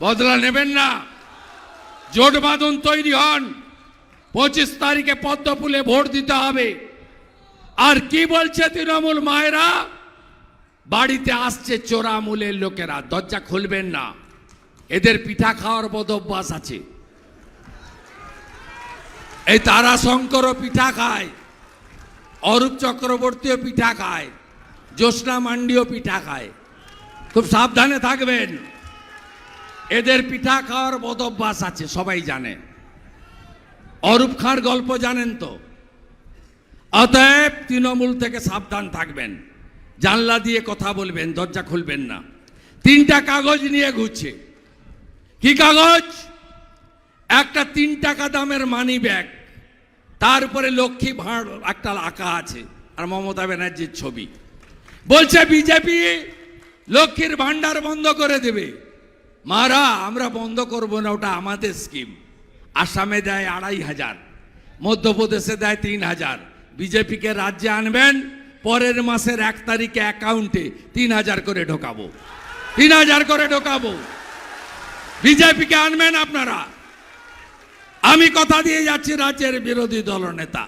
বদলা নেবেন না। জোট বাঁধন তৈরি হন। পঁচিশ তারিখে পদ্মফুলে ভোট দিতে হবে। আর কি বলছে তৃণমূল মায়েরা? বাড়িতে আসছে চোরামূলের লোকেরা, দরজা খুলবেন না। এদের পিঠা খাওয়ার বদ অভ্যাস আছে। এই তারা শঙ্করও পিঠা খায়, অরূপ চক্রবর্তীও পিঠা খায়, জ্যোৎস্না মান্ডিও পিঠা খায়। খুব সাবধানে থাকবেন। এদের পিঠা খাওয়ার বদ অভ্যাস আছে, সবাই জানে। অরূপ খাঁর গল্প জানেন তো? অতএব তৃণমূল থেকে সাবধান থাকবেন। জানলা দিয়ে কথা বলবেন, দরজা খুলবেন না। তিনটা কাগজ নিয়ে ঘুরছে। কি কাগজ? একটা তিন টাকা দামের মানি ব্যাগ। তার উপরে লক্ষ্মী ভাঁড় একটা আঁকা আছে, আর মমতা ব্যানার্জির ছবি। বলছে, বিজেপি লক্ষ্মীর ভাণ্ডার বন্ধ করে দেবে। মারা, আমরা বন্ধ করব না, ওটা আমাদের স্কিম আসামে দেয় আড়াই হাজার, মধ্যপ্রদেশে দেয় তিন হাজার। বিজেপিকে রাজ্যে আনবেন, পরের মাসের এক তারিখে অ্যাকাউন্টে তিন হাজার করে ঢোকাবো। তিন হাজার করে ঢোকাবো। বিজেপিকে আনবেন আপনারা। আমি কথা দিয়ে যাচ্ছি রাজ্যের বিরোধী দলনেতা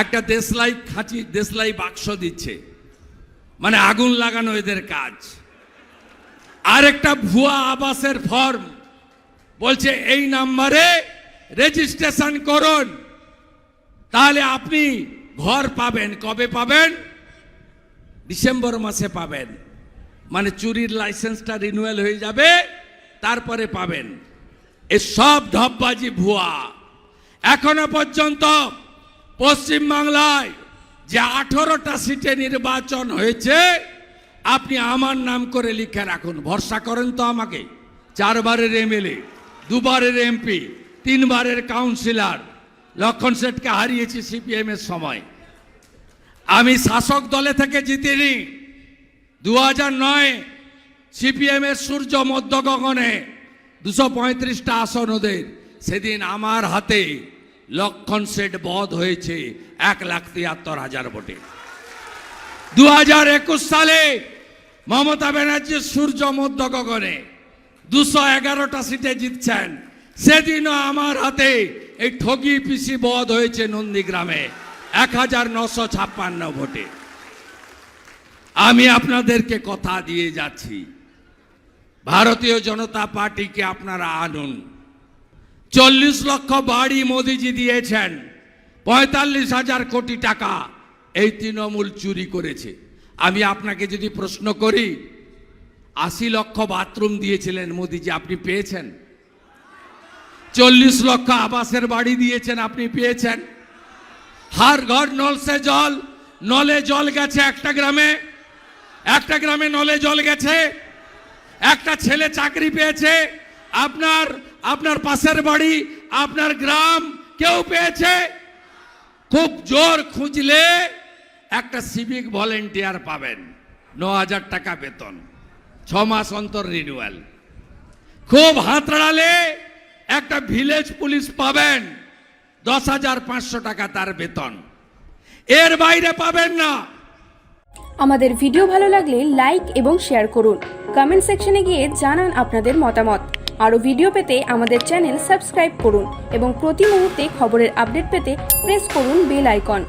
একটা দেশলাই খাঁচি, দেশলাই বাক্স দিচ্ছে। মানে আগুন লাগানো এদের কাজ। আরেকটা ভুয়া আবাসের ফর্ম বলছে, এই নাম্বারে রেজিস্ট্রেশন করুন। তাহলে আপনি ঘর পাবেন। কবে পাবেন? ডিসেম্বর মাসে পাবেন। মানে চুরির লাইসেন্সটা রিনুয়াল হয়ে যাবে, তারপরে পাবেন। এসব ঢপবাজি ভুয়া। এখনও পর্যন্ত পশ্চিমবাংলায় যে আঠেরোটা সিটে নির্বাচন হয়েছে আপনি আমার নাম করে লিখে রাখুন। ভরসা করেন তো আমাকে। চারবারের এমএলএ, দুবারের এমপি, তিনবারের কাউন্সিলর। লক্ষণ সেটকে হারিয়েছি সিপিএম এর সময়। আমি শাসক দলে থেকে জিতিনি। দু হাজার নয় সিপিএম এর সূর্য মধ্য গগনে দুশো পঁয়ত্রিশটা আসন ওদের। সেদিন আমার হাতে লক্ষণ সেট বধ হয়েছে এক লাখ তিয়াত্তর হাজার ভোটে। দু হাজার একুশ সালে মমতা ব্যানার্জির সূর্য মধ্য গগনে দুশো এগারোটা সিটে জিতছেন। সেদিনও আমার হাতে এই ঠগি পিসি বধ হয়েছে নন্দীগ্রামে। এক হাজার নশো ছাপ্পান্ন ভোটে। আমি আপনাদেরকে কথা দিয়ে যাচ্ছি। ভারতীয় জনতা পার্টিকে আপনারা আনুন। চল্লিশ লক্ষ বাড়ি মোদিজি দিয়েছেন। পঁয়তাল্লিশ হাজার কোটি টাকা এই তৃণমূল চুরি করেছে। আমি আপনাকে যদি প্রশ্ন করি, আশি লক্ষ বাথরুম দিয়েছিলেন মোদিজি, আপনি পেয়েছেন? চল্লিশ লক্ষ আবাসের বাড়ি দিয়েছেন, আপনি পেয়েছেন? হার ঘর নল সে জল, নলে জল গেছে একটা গ্রামে। একটা গ্রামে নলে জল গেছে, একটা ছেলে চাকরি পেয়েছে, আপনার আপনার পাশের বাড়ি, আপনার গ্রাম কেউ পেয়েছে? খুব জোর খুঁজলে একটা সিভিক ভলেন্টিয়ার পাবেন। ন হাজার টাকা বেতন। ছ মাস অন্তর রিনিউয়াল খুব হাতড়ালে একটা ভিলেজ পুলিশ পাবেন। দশ হাজার পাঁচশো টাকা তার বেতন। এর বাইরে পাবেন না। আমাদের ভিডিও ভালো লাগলে লাইক এবং শেয়ার করুন। কমেন্ট সেকশনে গিয়ে জানান আপনাদের মতামত। আরও ভিডিও পেতে আমাদের চ্যানেল সাবস্ক্রাইব করুন এবং প্রতি মুহূর্তে খবরের আপডেট পেতে প্রেস করুন বেল আইকন